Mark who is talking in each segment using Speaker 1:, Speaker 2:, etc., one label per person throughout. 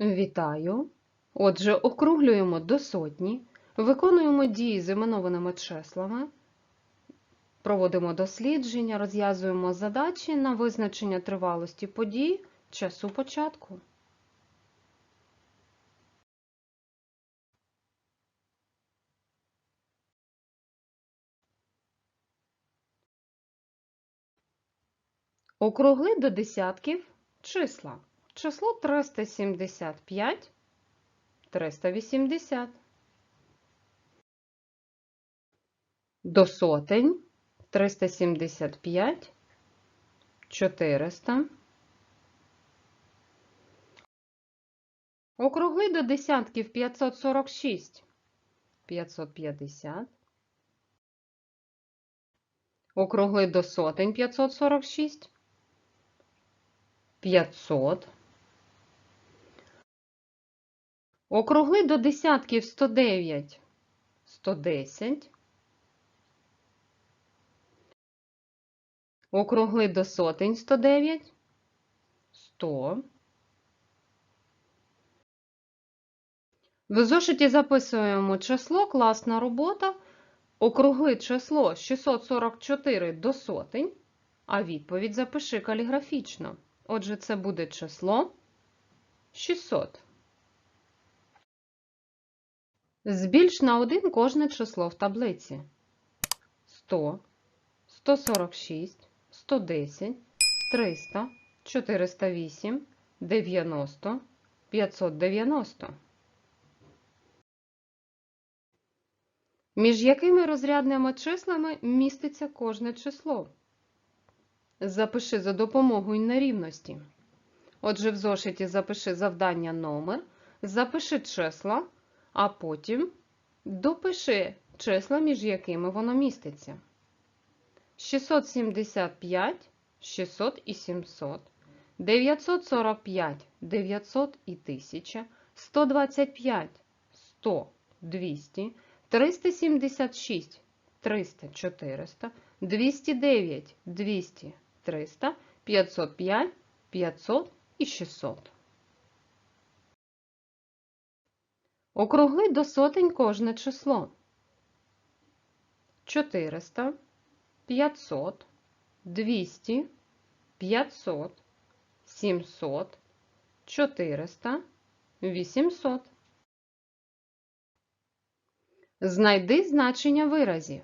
Speaker 1: Вітаю! Отже, округлюємо до сотні, виконуємо дії з іменованими числами, проводимо дослідження, розв'язуємо задачі на визначення тривалості подій, часу початку. Округли до десятків числа. Число 375, 380. До сотень 375, 400. Округли до десятків 546, 550. Округли до сотень 546, 500. Округли до десятків 109, 110. Округли до сотень 109, 100. В зошиті записуємо число, класна робота. Округли число 644 до сотень, а відповідь запиши каліграфічно. Отже, це буде число 600. Збільш на 1 кожне число в таблиці. 100, 146, 110, 300, 408, 90, 590. Між якими розрядними числами міститься кожне число? Запиши за допомогою нерівності. Отже, в зошиті запиши завдання номер, запиши числа, а потім допиши числа, між якими воно міститься. 675, 600 і 700, 945, 900 і 1000, 125, 100, 200, 376, 300, 400, 209, 200, 300, 505, 500 і 600. Округли до сотень кожне число. 400, 500, 200, 500, 700, 400, 800. Знайди значення виразів.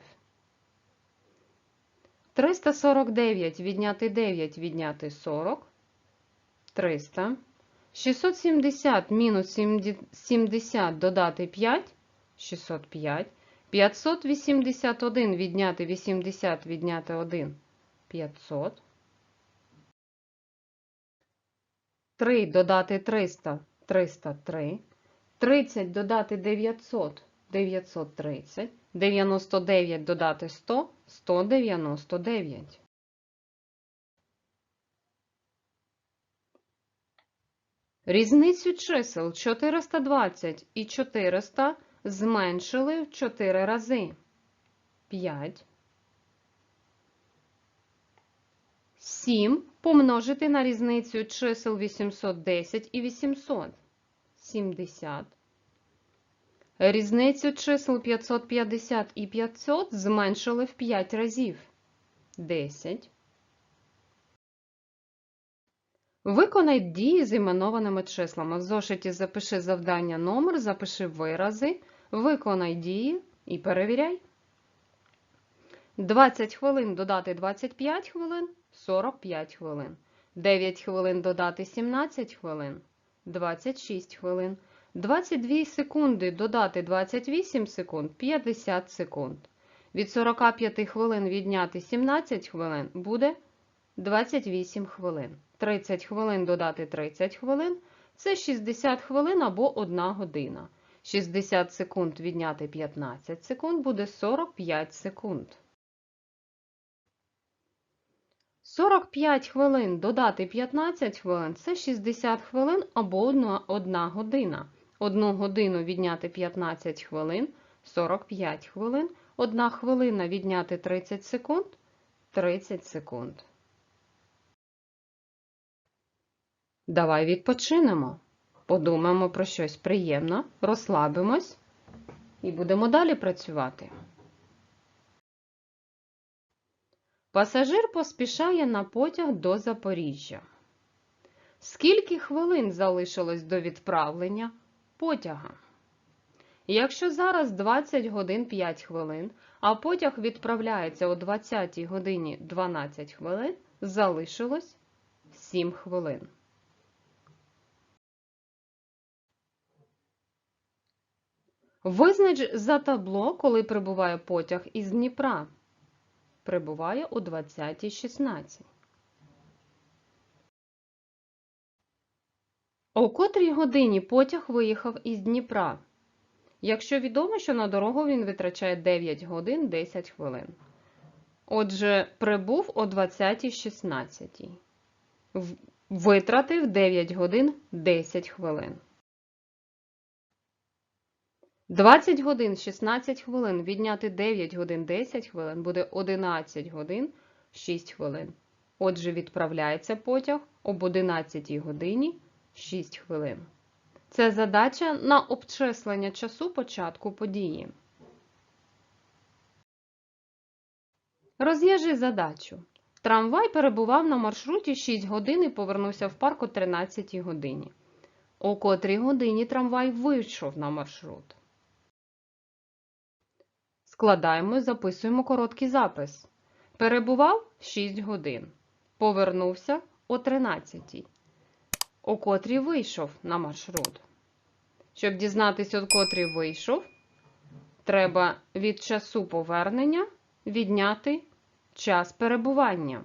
Speaker 1: 349 відняти 9 відняти 40. 300. 670 мінус 70 додати 5. 605. 581 відняти 80 відняти 1. 500. 3 додати 300. 303. 30 додати 900. 930, 99 додати 100, 199. Різницю чисел 420 і 400 зменшили в 4 рази. 5. 7 помножити на різницю чисел 810 і 800. 70. Різницю чисел 550 і 500 зменшили в 5 разів. 10. Виконай дії з іменованими числами. В зошиті запиши завдання номер, запиши вирази, виконай дії і перевіряй. 20 хвилин додати 25 хвилин 45 хвилин. 9 хвилин додати 17 хвилин 26 хвилин. 22 секунди додати 28 секунд 50 секунд. Від 45 хвилин відняти 17 хвилин буде 28 хвилин. 30 хвилин додати 30 хвилин це 60 хвилин або 1 година. 60 секунд відняти 15 секунд буде 45 секунд. 45 хвилин додати 15 хвилин це 60 хвилин або 1 година. 1 годину відняти 15 хвилин 45 хвилин. 1 хвилина відняти 30 секунд 30 секунд. Давай відпочинемо. Подумаємо про щось приємне, розслабимось і будемо далі працювати. Пасажир поспішає на потяг до Запоріжжя. Скільки хвилин залишилось до відправлення потяга? Якщо зараз 20 годин 5 хвилин, а потяг відправляється о 20 годині 12 хвилин, залишилось 7 хвилин. Визнач за табло, коли прибуває потяг із Дніпра. Прибуває о 20.16. О котрій годині потяг виїхав із Дніпра? Якщо відомо, що на дорогу він витрачає 9 годин 10 хвилин. Отже, прибув о 20.16. В- Витратив 9 годин 10 хвилин. 20 годин 16 хвилин відняти 9 годин 10 хвилин буде 11 годин 6 хвилин. Отже, відправляється потяг об 11 годині 6 хвилин. Це задача на обчислення часу початку події. Розв'яжи задачу. Трамвай перебував на маршруті 6 годин і повернувся в парк о 13 годині. О котрій годині трамвай вийшов на маршрут. Складаємо і записуємо короткий запис. Перебував 6 годин. Повернувся о 13. О котрій вийшов на маршрут. Щоб дізнатися, о котрій вийшов, треба від часу повернення відняти час перебування.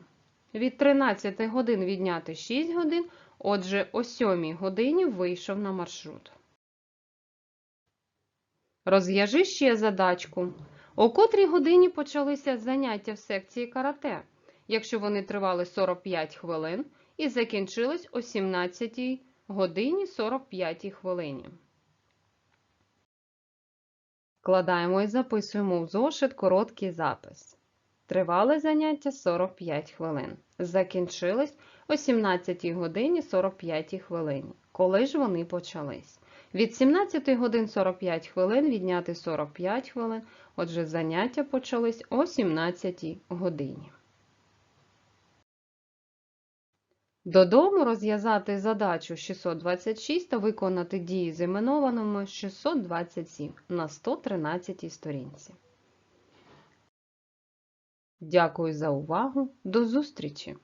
Speaker 1: Від 13 годин відняти 6 годин, отже, о 7 годині вийшов на маршрут. Розв'яжи ще задачку. О котрій годині почалися заняття в секції карате, якщо вони тривали 45 хвилин і закінчились о 17 годині 45 хвилині. Складаємо і записуємо в зошит короткий запис. Тривали заняття 45 хвилин. Закінчились о 17 годині 45 хвилині. Коли ж вони почались? Від 17 годин 45 хвилин відняти 45 хвилин, отже, заняття почались о 17 годині. Додому розв'язати задачу 626 та виконати дії з іменованими 627 на 113 сторінці. Дякую за увагу. До зустрічі!